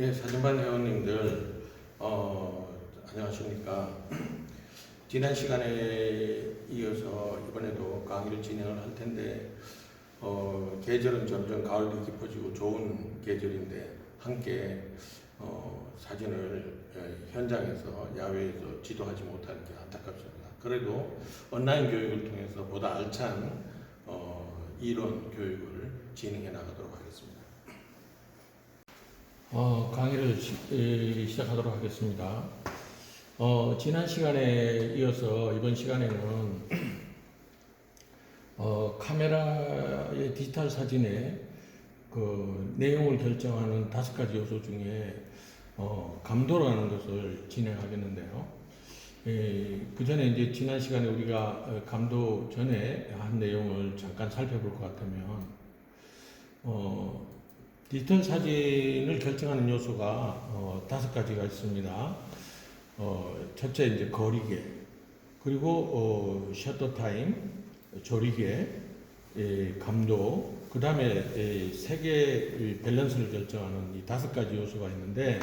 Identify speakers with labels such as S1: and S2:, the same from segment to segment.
S1: 네, 사진반 회원님들 어, 안녕하십니까. 지난 시간에 이어서 이번에도 강의를 진행을 할 텐데 어, 계절은 점점 가을이 깊어지고 좋은 계절인데 함께 어, 사진을 에, 현장에서 야외에서 지도하지 못하는 게 안타깝습니다. 그래도 온라인 교육을 통해서 보다 알찬 어, 이론 교육을 진행해 나가도록 하겠습니다. 어, 강의를 시, 에, 시작하도록 하겠습니다. 어, 지난 시간에 이어서 이번 시간에는 어, 카메라의 디지털 사진의 그 내용을 결정하는 다섯 가지 요소 중에 어, 감도라는 것을 진행하겠는데요. 그 전에 이제 지난 시간에 우리가 어, 감도 전에 한 내용을 잠깐 살펴볼 것 같으면 어, 디지털 사진을 결정하는 요소가 어, 다섯 가지가 있습니다. 어, 첫째 이제 거리계, 그리고 어, 셔터 타임, 조리계, 예, 감도, 그 다음에 색의 밸런스를 결정하는 이 다섯 가지 요소가 있는데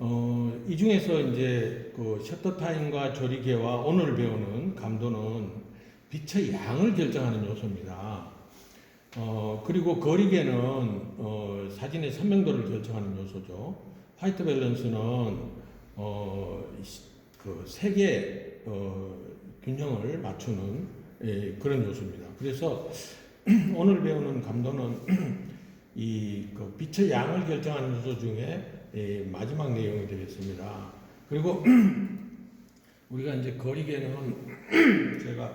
S1: 어, 이 중에서 이제 그 셔터 타임과 조리계와 오늘 배우는 감도는 빛의 양을 결정하는 요소입니다. 어, 그리고 거리계는 어, 사진의 선명도를 결정하는 요소죠. 화이트 밸런스는 어, 시- 그 색의 어, 균형을 맞추는 예, 그런 요소입니다. 그래서 오늘 배우는 감도는 이 그 빛의 양을 결정하는 요소 중에 예, 마지막 내용이 되겠습니다. 그리고 우리가 이제 거리계는 제가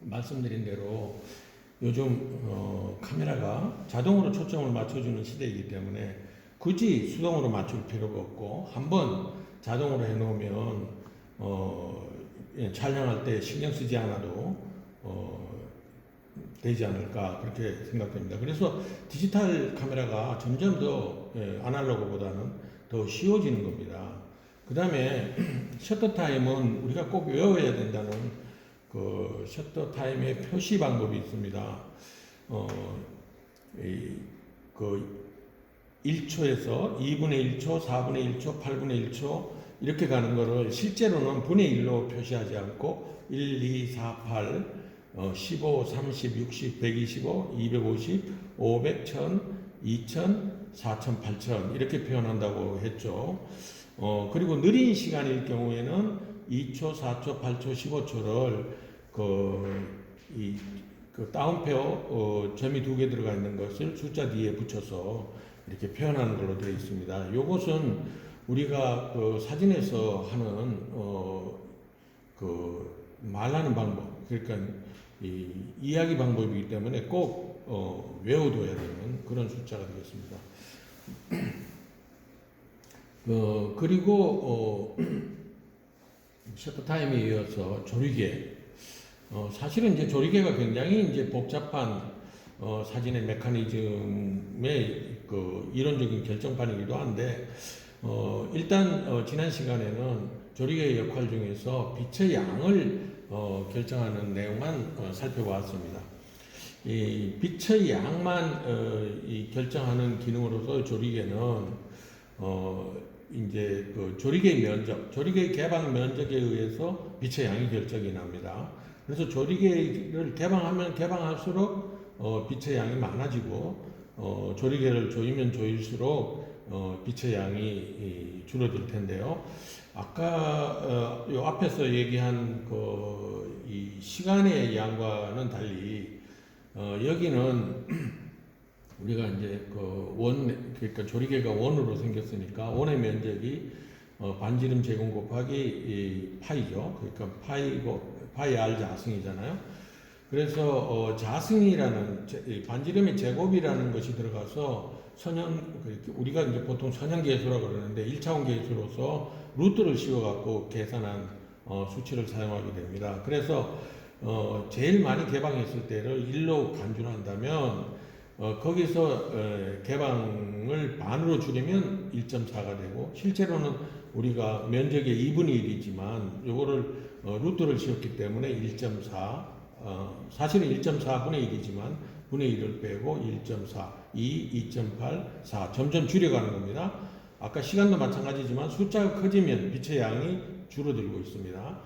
S1: 말씀드린 대로 요즘 어, 카메라가 자동으로 초점을 맞춰주는 시대이기 때문에 굳이 수동으로 맞출 필요가 없고 한번 자동으로 해놓으면 어, 예, 촬영할 때 신경 쓰지 않아도 어, 되지 않을까 그렇게 생각됩니다. 그래서 디지털 카메라가 점점 더 예, 아날로그보다는 더 쉬워지는 겁니다. 그 다음에 셔터 타임은 우리가 꼭 외워야 된다는 그 셔터 타임의 표시 방법이 있습니다. 어, 이, 그 1초에서 2분의 1초, 4분의 1초, 8분의 1초 이렇게 가는 거를 실제로는 분의 1로 표시하지 않고 1, 2, 4, 8, 어, 15, 30, 60, 125, 250, 500, 1000, 2000, 4000, 8000 이렇게 표현한다고 했죠. 어, 그리고 느린 시간일 경우에는 2초, 4초, 8초, 15초를 그, 이, 그 다운표 어, 점이 두 개 들어가 있는 것을 숫자 뒤에 붙여서 이렇게 표현하는 걸로 되어 있습니다. 이것은 우리가 그 사진에서 하는 어, 그 말하는 방법, 그러니까 이 이야기 방법이기 때문에 꼭 어, 외워둬야 되는 그런 숫자가 되겠습니다. 어, 그리고 어, 셔터 타임에 이어서 조리개. 어, 사실은 이제 조리개가 굉장히 이제 복잡한 어, 사진의 메커니즘의 그 이론적인 결정판이기도 한데 어, 일단 어, 지난 시간에는 조리개의 역할 중에서 빛의 양을 어, 결정하는 내용만 어, 살펴보았습니다. 이 빛의 양만 어, 이 결정하는 기능으로서 조리개는 어, 이제 그 조리개의 면적, 조리개의 개방 면적에 의해서 빛의 양이 결정이 납니다. 그래서 조리개를 개방하면 개방할수록 어, 빛의 양이 많아지고 어, 조리개를 조이면 조일수록 어, 빛의 양이 이, 줄어들 텐데요. 아까 어, 요 앞에서 얘기한 그, 이 시간의 양과는 달리 어, 여기는 우리가 이제 그 원, 그러니까 조리개가 원으로 생겼으니까 원의 면적이 어, 반지름 제곱 곱하기 이 파이죠. 그러니까 파이고 파이 r 자승이잖아요. 그래서 어, 자승이라는 제- 이 반지름의 제곱이라는 것이 들어가서 선형 그렇게 우리가 이제 보통 선형 계수라고 그러는데 1차원 계수로서 루트를 씌워 갖고 계산한 어, 수치를 사용하게 됩니다. 그래서 어, 제일 많이 개방했을 때를 1로 간주를 한다면 어, 거기서 에, 개방을 반으로 줄이면 1.4가 되고 실제로는 우리가 면적의 2분의 1이지만 요거를 어, 루트를 씌웠기 때문에 1.4 어, 사실은 1.4 분의 1이지만 분의 1을 빼고 1.4, 2, 2.8, 4 점점 줄여가는 겁니다. 아까 시간도 마찬가지지만 숫자가 커지면 빛의 양이 줄어들고 있습니다.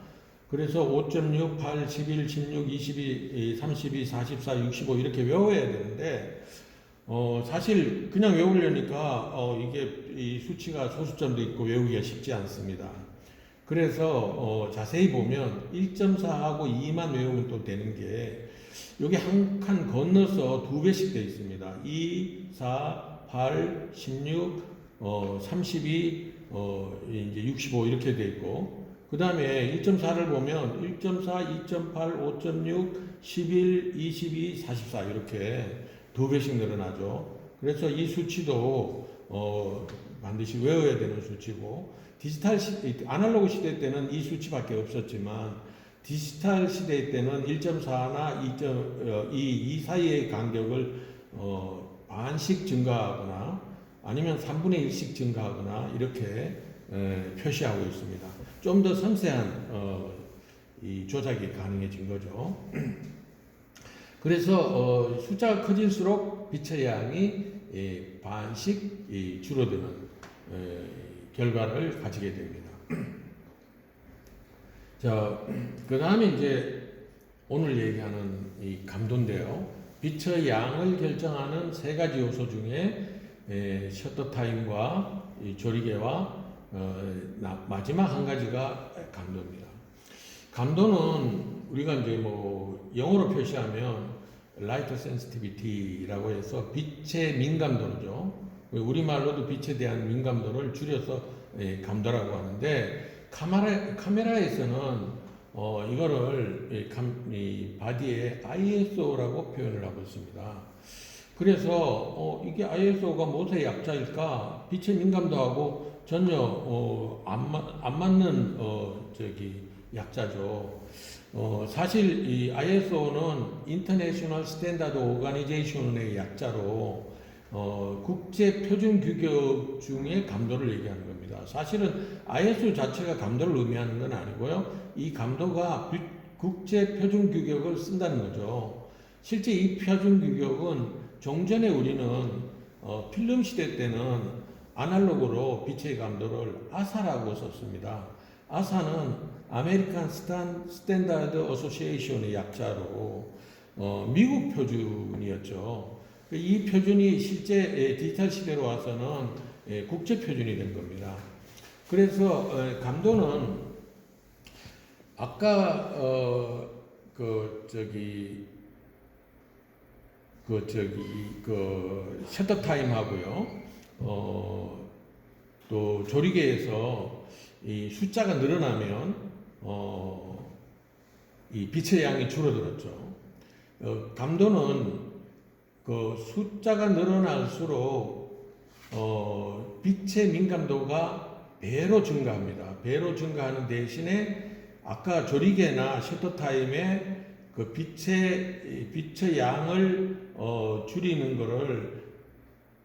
S1: 그래서 5.6, 8, 11, 16, 22, 32, 44, 65 이렇게 외워야 되는데 어, 사실 그냥 외우려니까 어, 이게 이 수치가 소수점도 있고 외우기가 쉽지 않습니다. 그래서 어, 자세히 보면 1.4하고 2만 외우면 또 되는 게 여기 한 칸 건너서 두 배씩 되어 있습니다. 2, 4, 8, 16, 어, 32, 어, 이제 65 이렇게 되어 있고 그 다음에 1.4를 보면 1.4, 2.8, 5.6, 11, 22, 44 이렇게 두 배씩 늘어나죠. 그래서 이 수치도 어, 반드시 외워야 되는 수치고 디지털 시 아날로그 시대 때는 이 수치밖에 없었지만 디지털 시대 때는 1.4나 2.2 이 사이의 간격을 어, 반씩 증가하거나 아니면 3분의 1씩 증가하거나 이렇게 에, 표시하고 있습니다. 좀 더 섬세한 어, 이 조작이 가능해진 거죠. 그래서 어, 숫자가 커질수록 빛의 양이 예, 반씩 이, 줄어드는 에, 결과를 가지게 됩니다. 자, 그 다음에 이제 오늘 얘기하는 이 감도인데요. 빛의 양을 결정하는 세 가지 요소 중에 에, 셔터 타임과 이 조리개와 어, 나- 마지막 한 가지가 감도입니다. 감도는 우리가 이제 뭐 영어로 표시하면 라이트 센시티비티라고 해서 빛의 민감도죠. 우리말로도 빛에 대한 민감도를 줄여서 예, 감도라고 하는데 카메라, 카메라에서는 어, 이거를 이, 감, 이 바디에 ISO라고 표현을 하고 있습니다. 그래서 어, 이게 ISO가 무엇의 약자일까? 빛의 민감도하고 전혀 어, 안, 맞, 안 맞는 어, 저기 약자죠. 어, 사실 이 ISO는 International Standard Organization의 약자로 어, 국제 표준 규격 중에 감도를 얘기하는 겁니다. 사실은 ISO 자체가 감도를 의미하는 건 아니고요. 이 감도가 비- 국제 표준 규격을 쓴다는 거죠. 실제 이 표준 규격은 종전에 우리는 어, 필름 시대 때는 아날로그로 빛의 감도를 아사라고 썼습니다. 아사는 아메리칸 스탄 스탠다드 어소시에이션의 약자로 어, 미국 표준이었죠. 이 표준이 실제 에, 디지털 시대로 와서는 에, 국제 표준이 된 겁니다. 그래서 어, 감도는 아까 어, 그 저기 그 저기 그 셔터 타임 하고요. 어, 또 조리개에서 이 숫자가 늘어나면 어, 이 빛의 양이 줄어들었죠. 어, 감도는 그 숫자가 늘어날수록 어, 빛의 민감도가 배로 증가합니다. 배로 증가하는 대신에 아까 조리개나 셔터 타임에 그 빛의 이 빛의 양을 어, 줄이는 것을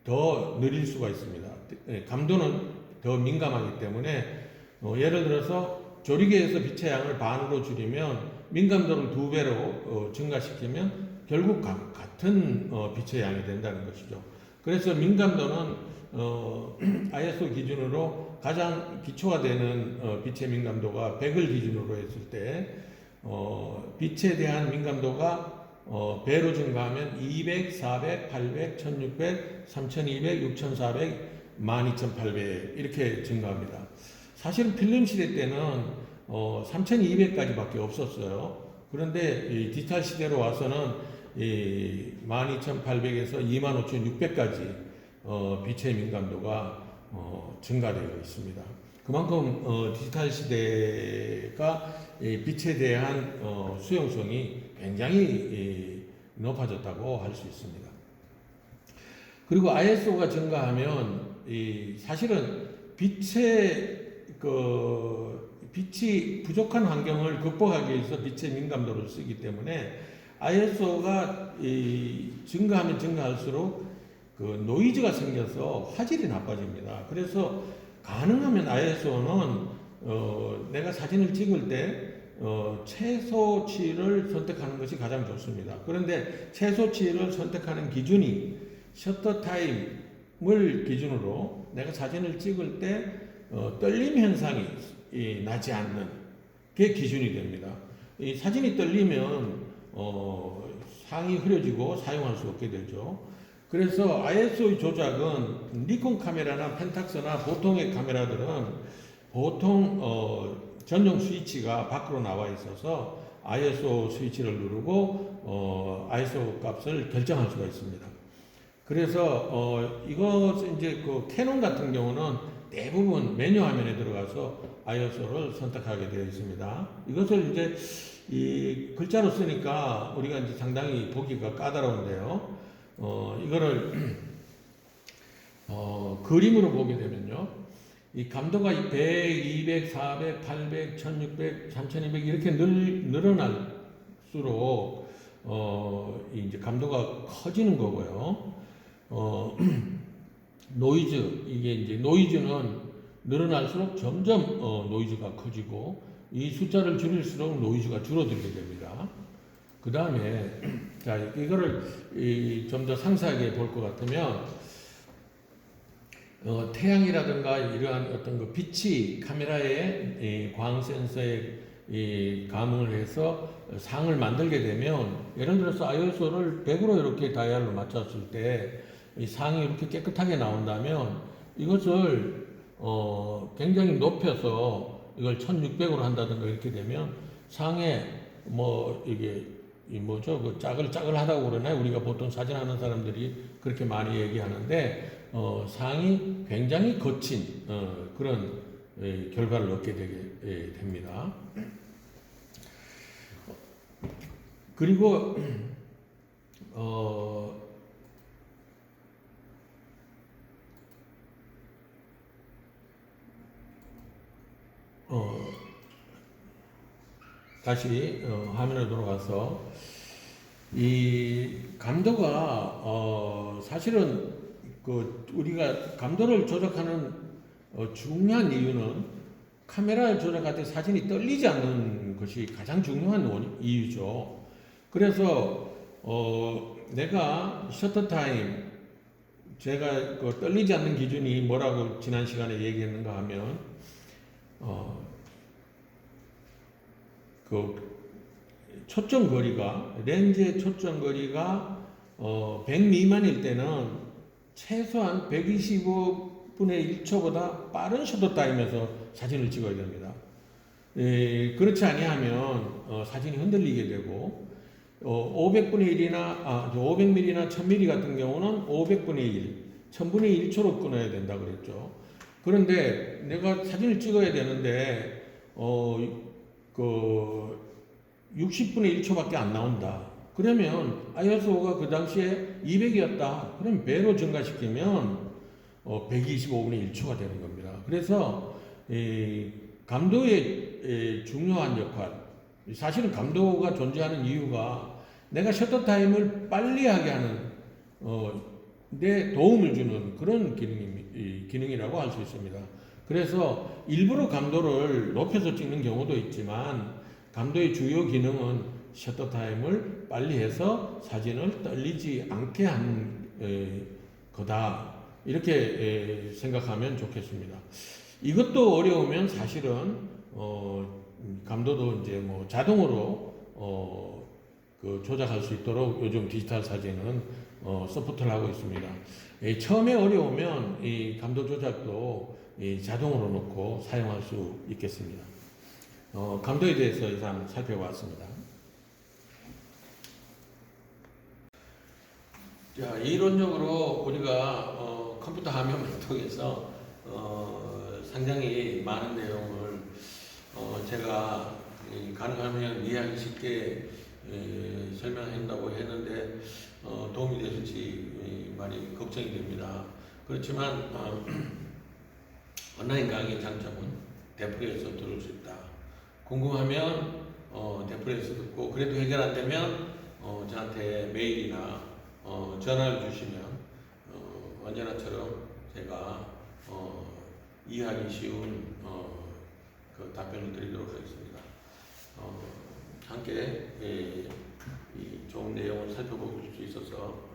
S1: 더 느릴 수가 있습니다. 예, 감도는 더 민감하기 때문에 어, 예를 들어서 조리개에서 빛의 양을 반으로 줄이면 민감도를 두 배로 어, 증가시키면 결국 가- 같은 어, 빛의 양이 된다는 것이죠. 그래서 민감도는 어, ISO 기준으로 가장 기초가 되는 어, 빛의 민감도가 100을 기준으로 했을 때 어, 빛에 대한 민감도가 어, 배로 증가하면 200, 400, 800, 1600, 3200, 6400, 12800 이렇게 증가합니다. 사실은 필름 시대 때는 어, 3200까지밖에 없었어요. 그런데 이 디지털 시대로 와서는 이 12800에서 25600까지 어, 빛의 민감도가 어, 증가되어 있습니다. 그만큼 어, 디지털 시대가 이 빛에 대한 어, 수용성이 굉장히 이, 높아졌다고 할 수 있습니다. 그리고 ISO가 증가하면 이 사실은 빛의 그 빛이 부족한 환경을 극복하기 위해서 빛의 민감도를 쓰기 때문에 ISO가 이 증가하면 증가할수록 그 노이즈가 생겨서 화질이 나빠집니다. 그래서 가능하면 ISO는 어 내가 사진을 찍을 때 어, 최소치를 선택하는 것이 가장 좋습니다. 그런데 최소치를 선택하는 기준이 셔터 타임을 기준으로 내가 사진을 찍을 때 어, 떨림 현상이 이, 나지 않는 게 기준이 됩니다. 이 사진이 떨리면 어, 상이 흐려지고 사용할 수 없게 되죠. 그래서 ISO의 조작은 니콘 카메라나 펜탁스나 보통의 카메라들은 보통 어, 전용 스위치가 밖으로 나와 있어서 ISO 스위치를 누르고 어, ISO 값을 결정할 수가 있습니다. 그래서 어, 이것 이제 그 캐논 같은 경우는 대부분 메뉴 화면에 들어가서 ISO를 선택하게 되어 있습니다. 이것을 이제 이 글자로 쓰니까 우리가 이제 상당히 보기가 까다로운데요. 어, 이거를 어, 그림으로 보게 되면요. 이 감도가 100, 200, 400, 800, 1600, 3200 이렇게 늘, 늘어날수록 어, 이제 감도가 커지는 거고요. 어, 노이즈 이게 이제 노이즈는 늘어날수록 점점 어, 노이즈가 커지고 이 숫자를 줄일수록 노이즈가 줄어들게 됩니다. 그 다음에 자 이거를 좀 더 상세하게 볼 것 같으면 어, 태양이라든가 이러한 어떤 그 빛이 카메라의 이광 센서에 이 감응을 해서 상을 만들게 되면 예를 들어서 ISO를 100으로 이렇게 다이얼로 맞췄을 때 이 상이 이렇게 깨끗하게 나온다면 이것을 어, 굉장히 높여서 이걸 1600으로 한다든가 이렇게 되면 상에 뭐 이게 이 뭐죠 그 짜글 짜글하다고 그러나요 우리가 보통 사진하는 사람들이 그렇게 많이 얘기하는데 어, 상이 굉장히 거친 어, 그런 예, 결과를 얻게 되게 예, 됩니다. 그리고 어, 어, 다시 어, 화면으로 돌아가서 이 감도가 어, 사실은 그 우리가 감도를 조작하는 어, 중요한 이유는 카메라를 조작할 때 사진이 떨리지 않는 것이 가장 중요한 원, 이유죠. 그래서 어, 내가 셔터 타임 제가 그 떨리지 않는 기준이 뭐라고 지난 시간에 얘기했는가 하면 어, 그 초점 거리가 렌즈의 초점 거리가 어, 100 미만일 때는 최소한 125분의 1초보다 빠른 셔터 타임에서 사진을 찍어야 됩니다. 에, 그렇지 아니하면 어, 사진이 흔들리게 되고 어, 500분의 1이나 아, 500mm나 1000mm 같은 경우는 500분의 1, 1000분의 1초로 끊어야 된다 그랬죠. 그런데 내가 사진을 찍어야 되는데 어, 그 60분의 1초밖에 안 나온다. 그러면 ISO가 그 당시에 200이었다. 그럼 배로 증가시키면 어, 125분의 1초가 되는 겁니다. 그래서 이 감도의 이 중요한 역할, 사실은 감도가 존재하는 이유가 내가 셔터 타임을 빨리 하게 하는 어, 내 도움을 주는 그런 기능이, 기능이라고 할 수 있습니다. 그래서 일부러 감도를 높여서 찍는 경우도 있지만 감도의 주요 기능은 셔터 타임을 빨리 해서 사진을 떨리지 않게 한 에, 거다. 이렇게 에, 생각하면 좋겠습니다. 이것도 어려우면 사실은 어, 감도도 이제 뭐 자동으로 어, 그 조작할 수 있도록 요즘 디지털 사진은 어, 서포트를 하고 있습니다. 에, 처음에 어려우면 이 감도 조작도 이 자동으로 놓고 사용할 수 있겠습니다. 어, 감도에 대해서 이상 살펴봤습니다. 자, 이론적으로 우리가 어, 컴퓨터 화면을 통해서 어, 상당히 많은 내용을 어, 제가 이, 가능하면 이해하기 쉽게 에, 설명한다고 했는데 어, 도움이 이, 많이 걱정이 됩니다. 그렇지만 어, 온라인 강의 장점은 대플에서 들을 수 있다. 궁금하면 어, 대플에서 듣고 그래도 해결 안 되면 어, 저한테 메일이나 어, 전화를 주시면 어, 언제나처럼 제가 어, 이해하기 쉬운 어, 그 답변을 드리도록 하겠습니다. 어, 함께 예, 이 좋은 내용을 살펴볼 수 있어서